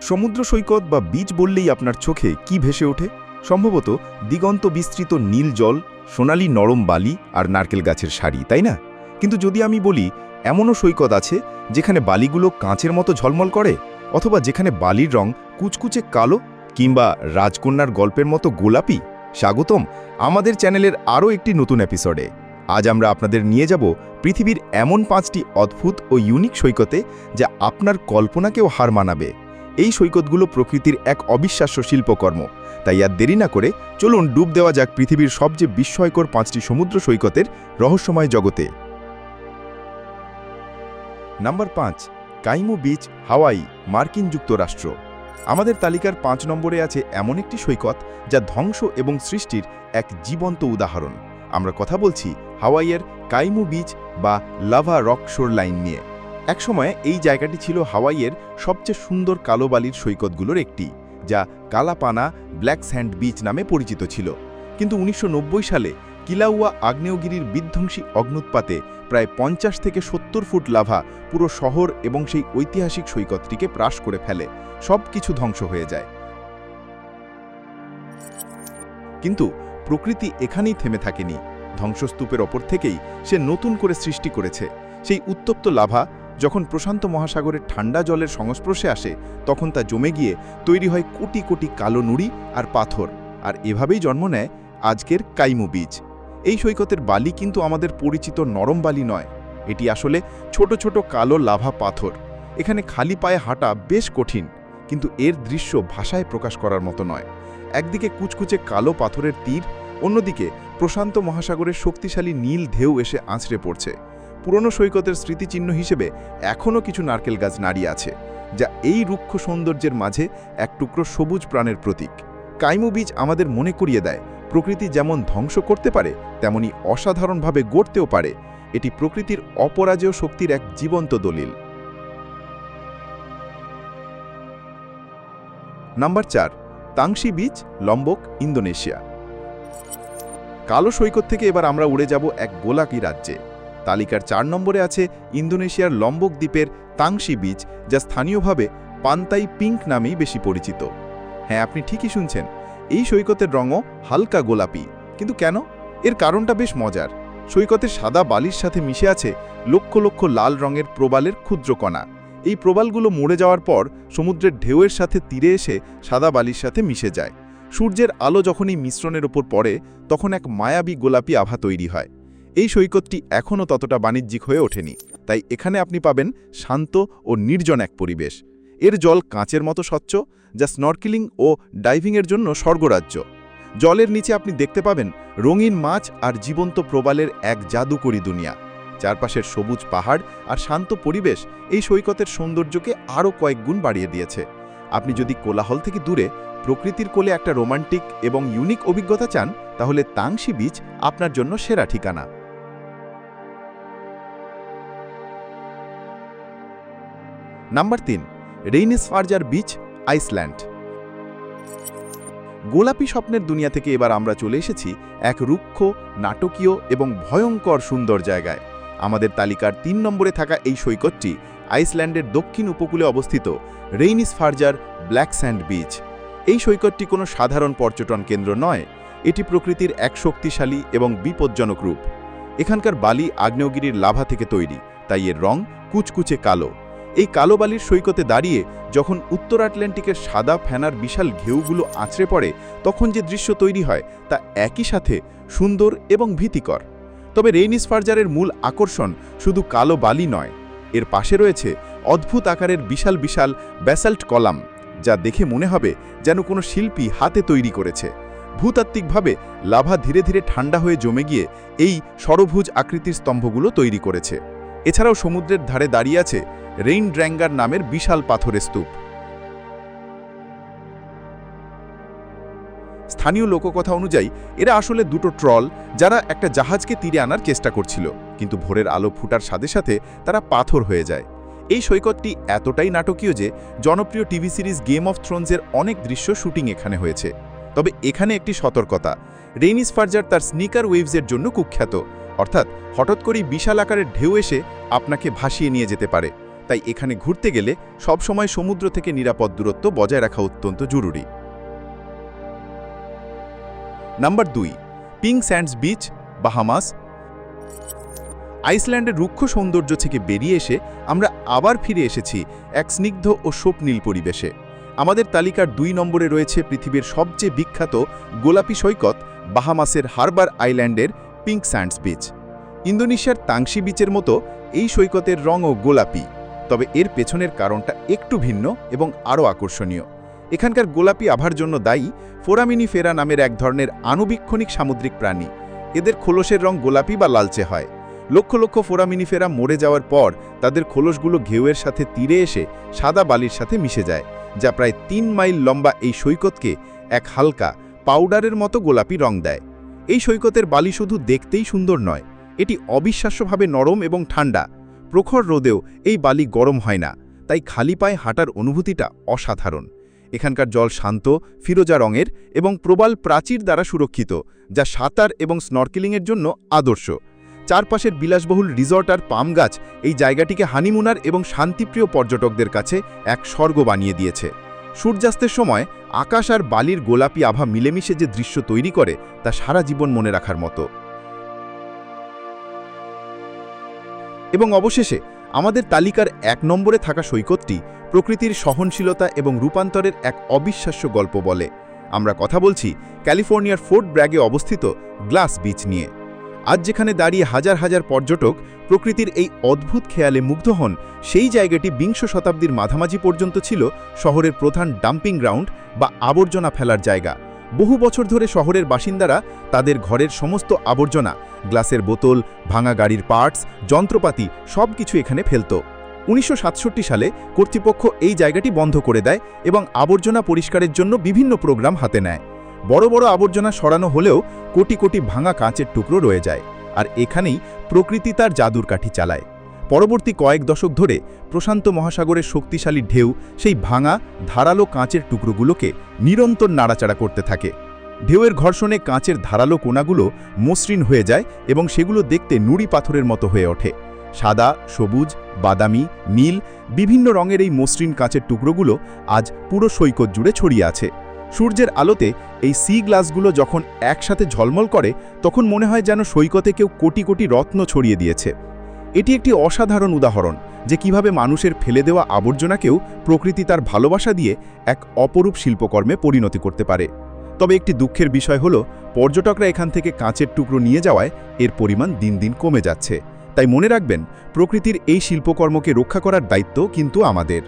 সমুদ্র সৈকত বা বীচ বললেই আপনার চোখে কি ভেসে ওঠে? সম্ভবত দিগন্ত বিস্তৃত নীল জল, সোনালি নরম বালি আর নারকেল গাছের সারি, তাই না? কিন্তু যদি আমি বলি, এমনও সৈকত আছে যেখানে বালিগুলো কাঁচের মতো ঝলমল করে, অথবা যেখানে বালির রং কুচকুচে কালো কিংবা রাজকন্যার গল্পের মতো গোলাপি? স্বাগতম আমাদের চ্যানেলের আরও একটি নতুন এপিসোডে। আজ আমরা আপনাদের নিয়ে যাব পৃথিবীর এমন পাঁচটি অদ্ভুত ও ইউনিক সৈকতে যা আপনার কল্পনাকেও হার মানাবে। এই সৈকতগুলো প্রকৃতির এক অবিশ্বাস্য শিল্পকর্ম। তাই আর দেরি না করে চলুন ডুব দেওয়া যাক পৃথিবীর সবচেয়ে বিস্ময়কর পাঁচটি সমুদ্র সৈকতের রহস্যময় জগতে। নাম্বার পাঁচ, কাইমু বিচ, হাওয়াই, মার্কিন যুক্তরাষ্ট্র। আমাদের তালিকার পাঁচ নম্বরে আছে এমন একটি সৈকত যা ধ্বংস এবং সৃষ্টির এক জীবন্ত উদাহরণ। আমরা কথা বলছি হাওয়াইয়ের কাইমু বিচ বা লাভা রক শোরলাইন নিয়ে। একসময় এই জায়গাটি ছিল হাওয়াইয়ের সবচেয়ে সুন্দর কালো বালির সৈকতগুলোর একটি, যা কালাপানা ব্ল্যাক স্যান্ড বিচ নামে পরিচিত ছিল। কিন্তু উনিশশো নব্বই সালে কিলাউয়া আগ্নেয়গিরির বিধ্বংসী অগ্নুৎপাতে প্রায় পঞ্চাশ থেকে সত্তর ফুট লাভা পুরো শহর এবং সেই ঐতিহাসিক সৈকতটিকে প্রাস করে ফেলে সব কিছু ধ্বংস হয়ে যায়। কিন্তু প্রকৃতি এখানেই থেমে থাকেনি। ধ্বংসস্তূপের ওপর থেকেই সে নতুন করে সৃষ্টি করেছে। সেই উত্তপ্ত লাভা যখন প্রশান্ত মহাসাগরের ঠান্ডা জলের সংস্পর্শে আসে, তখন তা জমে গিয়ে তৈরি হয় কোটি কোটি কালো নুড়ি আর পাথর। আর এভাবেই জন্ম নেয় আজকের কাইমু বীজ। এই সৈকতের বালি কিন্তু আমাদের পরিচিত নরম বালি নয়। এটি আসলে ছোট ছোট কালো লাভা পাথর। এখানে খালি পায়ে হাঁটা বেশ কঠিন, কিন্তু এর দৃশ্য ভাষায় প্রকাশ করার মতো নয়। একদিকে কুচকুচে কালো পাথরের তীর, অন্যদিকে প্রশান্ত মহাসাগরের শক্তিশালী নীল ঢেউ এসে আঁচড়ে পড়ছে। পুরনো সৈকতের স্মৃতিচিহ্ন হিসেবে এখনও কিছু নারকেল গাছ নাড়িয়ে আছে, যা এই রুক্ষ সৌন্দর্যের মাঝে এক টুকরো সবুজ প্রাণের প্রতীক। কাইমু বীজ আমাদের মনে করিয়ে দেয়, প্রকৃতি যেমন ধ্বংস করতে পারে, তেমনি অসাধারণভাবে গড়তেও পারে। এটি প্রকৃতির অপরাজেয় শক্তির এক জীবন্ত দলিল। নাম্বার চার, তাংশি বিচ লম্বক, ইন্দোনেশিয়া। কালো সৈকত থেকে এবার আমরা উড়ে যাব এক গোলাকি রাজ্যে। তালিকার চার নম্বরে আছে ইন্দোনেশিয়ার লম্বক দ্বীপের তাংশি বিচ, যা স্থানীয়ভাবে পান্তাই পিঙ্ক নামেই বেশি পরিচিত। হ্যাঁ আপনি ঠিকই শুনছেন। এই সৈকতের রঙও হালকা গোলাপি। কিন্তু কেন? এর কারণটা বেশ মজার। সৈকতের সাদা বালির সাথে মিশে আছে লক্ষ লক্ষ লাল রঙের প্রবালের ক্ষুদ্র কণা। এই প্রবালগুলো মরে যাওয়ার পর সমুদ্রের ঢেউয়ের সাথে তীরে এসে সাদা বালির সাথে মিশে যায়। সূর্যের আলো যখন এই মিশ্রণের ওপর পড়ে, তখন এক মায়াবী গোলাপি আভা তৈরি হয়। এই সৈকতটি এখনও ততটা বাণিজ্যিক হয়ে ওঠেনি, তাই এখানে আপনি পাবেন শান্ত ও নির্জন এক পরিবেশ। এর জল কাঁচের মতো স্বচ্ছ, যা স্নর্কেলিং ও ডাইভিংয়ের জন্য স্বর্গরাজ্য। জলের নিচে আপনি দেখতে পাবেন রঙিন মাছ আর জীবন্ত প্রবালের এক জাদুকরী দুনিয়া। চারপাশের সবুজ পাহাড় আর শান্ত পরিবেশ এই সৈকতের সৌন্দর্যকে আরও কয়েক গুণ বাড়িয়ে দিয়েছে। আপনি যদি কোলাহল থেকে দূরে প্রকৃতির কোলে একটা রোমান্টিক এবং ইউনিক অভিজ্ঞতা চান, তাহলে তাংশি বিচ আপনার জন্য সেরা ঠিকানা। নাম্বার তিন, রেইনিস ফার্জার বিচ, আইসল্যান্ড। গোলাপি স্বপ্নের দুনিয়া থেকে এবার আমরা চলে এসেছি এক রুক্ষ, নাটকীয় এবং ভয়ঙ্কর সুন্দর জায়গায়। আমাদের তালিকার তিন নম্বরে থাকা এই সৈকতটি আইসল্যান্ডের দক্ষিণ উপকূলে অবস্থিত Reynisfjara black sand beach. এই সৈকতটি কোনো সাধারণ পর্যটন কেন্দ্র নয়, এটি প্রকৃতির এক শক্তিশালী এবং বিপজ্জনক রূপ। এখানকার বালি আগ্নেয়গিরির লাভা থেকে তৈরি, তাই এর রং কুচকুচে কালো। এই কালো বালির সৈকতে দাঁড়িয়ে যখন উত্তর আটলান্টিকের সাদা ফেনার বিশাল ঘেউগুলো আঁচড়ে পড়ে, তখন যে দৃশ্য তৈরি হয় তা একই সাথে সুন্দর এবং ভীতিকর। তবে রেইনিস ফার্জারের মূল আকর্ষণ শুধু কালো বালি নয়, এর পাশে রয়েছে অদ্ভুত আকারের বিশাল বিশাল ব্যাসাল্ট কলাম, যা দেখে মনে হবে যেন কোনো শিল্পী হাতে তৈরি করেছে। ভূতাত্ত্বিকভাবে লাভা ধীরে ধীরে ঠান্ডা হয়ে জমে গিয়ে এই সরভুজ আকৃতির স্তম্ভগুলো তৈরি করেছে। এছাড়াও সমুদ্রের ধারে দাঁড়িয়ে আছে রেইন ড্র্যাঙ্গার নামের বিশাল পাথরের স্তূপ। স্থানীয় লোককথা অনুযায়ী, এরা আসলে দুটো ট্রল যারা একটা জাহাজকে তীরে আনার চেষ্টা করছিল, কিন্তু ভোরের আলো ফুটার সাথে সাথে তারা পাথর হয়ে যায়। এই সৈকতটি এতটাই নাটকীয় যে, জনপ্রিয় টিভি সিরিজ গেম অফ থ্রোনসের অনেক দৃশ্য শুটিং এখানে হয়েছে। তবে এখানে একটি সতর্কতা রেইনিস ফার্জার তার স্নিকার ওয়েভসের জন্য কুখ্যাত, অর্থাৎ হঠাৎ করেই বিশাল আকারের ঢেউ এসে আপনাকে ভাসিয়ে নিয়ে যেতে পারে। তাই এখানে ঘুরতে গেলে সবসময় সমুদ্র থেকে নিরাপদ দূরত্ব বজায় রাখা অত্যন্ত জরুরি। নাম্বার দুই পিঙ্ক স্যান্ডস বিচ, বাহামাস। আইসল্যান্ডের রুক্ষ সৌন্দর্য থেকে বেরিয়ে এসে আমরা আবার ফিরে এসেছি এক স্নিগ্ধ ও স্বপ্নীল পরিবেশে। আমাদের তালিকার দুই নম্বরে রয়েছে পৃথিবীর সবচেয়ে বিখ্যাত গোলাপি সৈকত বাহামাসের হারবার আইল্যান্ডের পিঙ্ক স্যান্ডস বিচ। ইন্দোনেশিয়ার তাংশি বিচের মতো এই সৈকতের রঙও গোলাপি। তবে এর পেছনের কারণটা একটু ভিন্ন এবং আরও আকর্ষণীয়। এখানকার গোলাপি আভার জন্য দায়ী ফোরামিনি ফেরা নামের এক ধরনের আণুবীক্ষণিক সামুদ্রিক প্রাণী। এদের খোলসের রং গোলাপি বা লালচে হয়। লক্ষ লক্ষ ফোরামিনিফেরা মরে যাওয়ার পর তাদের খোলসগুলো ঘেউয়ের সাথে তীরে এসে সাদা বালির সাথে মিশে যায়, যা প্রায় তিন মাইল লম্বা এই সৈকতকে এক হালকা, পাউডারের মতো গোলাপি রং দেয়। এই সৈকতের বালি শুধু দেখতেই সুন্দর নয়, এটি অবিশ্বাস্যভাবে নরম এবং ঠান্ডা। প্রখর রোদেও এই বালি গরম হয় না, তাই খালি পায়ে হাঁটার অনুভূতিটা অসাধারণ। এখানকার জল শান্ত, ফিরোজা রঙের এবং প্রবাল প্রাচীর দ্বারা সুরক্ষিত, যা সাঁতার এবং স্নর্কেলিংয়ের জন্য আদর্শ। চারপাশের বিলাসবহুল রিসর্ট আর পাম গাছ এই জায়গাটিকে হানিমুনার এবং শান্তিপ্রিয় পর্যটকদের কাছে এক স্বর্গ বানিয়ে দিয়েছে। সূর্যাস্তের সময় আকাশ আর বালির গোলাপি আভা মিলেমিশে যে দৃশ্য তৈরি করে, তা সারা জীবন মনে রাখার মতো। এবং অবশেষে আমাদের তালিকার এক নম্বরে থাকা সৈকতটি প্রকৃতির সহনশীলতা এবং রূপান্তরের এক অবিশ্বাস্য গল্প বলে। আমরা কথা বলছি ক্যালিফোর্নিয়ার ফোর্ট ব্র্যাগে অবস্থিত গ্লাস বিচ নিয়ে। আজ যেখানে দাঁড়িয়ে হাজার হাজার পর্যটক প্রকৃতির এই অদ্ভুত খেয়ালে মুগ্ধ হন, সেই জায়গাটি বিংশ শতাব্দীর মাঝামাঝি পর্যন্ত ছিল শহরের প্রধান ডাম্পিং গ্রাউন্ড বা আবর্জনা ফেলার জায়গা। বহু বছর ধরে শহরের বাসিন্দারা তাদের ঘরের সমস্ত আবর্জনা, গ্লাসের বোতল, ভাঙা গাড়ির পার্টস, যন্ত্রপাতি সব কিছু এখানে ফেলত। উনিশশো সাতষট্টি সালে কর্তৃপক্ষ এই জায়গাটি বন্ধ করে দেয় এবং আবর্জনা পরিষ্কারের জন্য বিভিন্ন প্রোগ্রাম হাতে নেয়। বড় বড় আবর্জনা সরানো হলেও কোটি কোটি ভাঙা কাঁচের টুকরো রয়ে যায়, আর এখানেই প্রকৃতি তার জাদুর কাঠি চালায়। পরবর্তী কয়েক দশক ধরে প্রশান্ত মহাসাগরের শক্তিশালী ঢেউ সেই ভাঙা, ধারালো কাঁচের টুকরোগুলোকে নিরন্তর নাড়াচাড়া করতে থাকে। ঢেউয়ের ঘর্ষণে কাঁচের ধারালো কোনাগুলো মসৃণ হয়ে যায় এবং সেগুলো দেখতে নুড়ি পাথরের মতো হয়ে ওঠে। সাদা, সবুজ, বাদামি, নীল, বিভিন্ন রঙের এই মসৃণ কাঁচের টুকরোগুলো আজ পুরো সৈকত জুড়ে ছড়িয়ে আছে। সূর্যের আলোতে এই সি গ্লাসগুলো যখন একসাথে ঝলমল করে, তখন মনে হয় যেন সৈকতে কেউ কোটি কোটি রত্ন ছড়িয়ে দিয়েছে। এটি একটি অসাধারণ উদাহরণ যে কীভাবে মানুষের ফেলে দেওয়া আবর্জনাকেও প্রকৃতি তার ভালোবাসা দিয়ে এক অপরূপ শিল্পকর্মে পরিণতি করতে পারে। তবে একটি দুঃখের বিষয় হল, পর্যটকরা এখান থেকে কাঁচের টুকরো নিয়ে যাওয়ায় এর পরিমাণ দিন দিন কমে যাচ্ছে। তাই মনে রাখবেন, প্রকৃতির এই শিল্পকর্মকে রক্ষা করার দায়িত্ব কিন্তু আমাদের।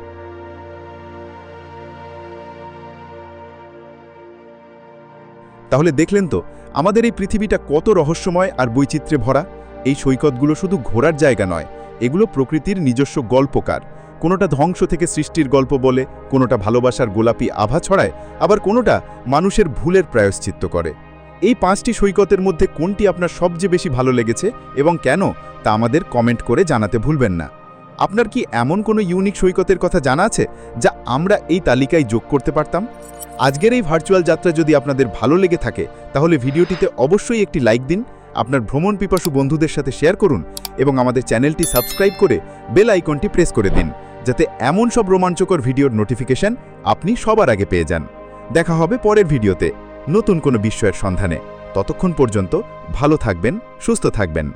তাহলে দেখলেন তো, আমাদের এই পৃথিবীটা কত রহস্যময় আর বৈচিত্র্যে ভরা। এই সৈকতগুলো শুধু ঘোরার জায়গা নয়, এগুলো প্রকৃতির নিজস্ব গল্পকার। কোনোটা ধ্বংস থেকে সৃষ্টির গল্প বলে, কোনোটা ভালোবাসার গোলাপি আভা ছড়ায়, আবার কোনোটা মানুষের ভুলের প্রায়শ্চিত্ত করে। এই পাঁচটি সৈকতের মধ্যে কোনটি আপনার সবচেয়ে বেশি ভালো লেগেছে এবং কেন, তা আমাদের কমেন্ট করে জানাতে ভুলবেন না। আপনার কি এমন কোনো ইউনিক সৈকতের কথা জানা আছে, যা আমরা এই তালিকায় যোগ করতে পারতাম? আজকের এই ভার্চুয়াল যাত্রা যদি আপনাদের ভালো লেগে থাকে, তাহলে ভিডিওটিতে অবশ্যই একটি লাইক দিন আপনার ভ্রমণ পিপাসু বন্ধুদের সাথে শেয়ার করুন এবং আমাদের চ্যানেলটি সাবস্ক্রাইব করে বেল আইকনটি প্রেস করে দিন, যাতে এমন সব রোমাঞ্চকর ভিডিওর নোটিফিকেশন আপনি সবার আগে পেয়ে যান। দেখা হবে পরের ভিডিওতে। নতুন কোনো বিস্ময়ের সন্ধানে। ততক্ষণ পর্যন্ত ভালো থাকবেন, সুস্থ থাকবেন।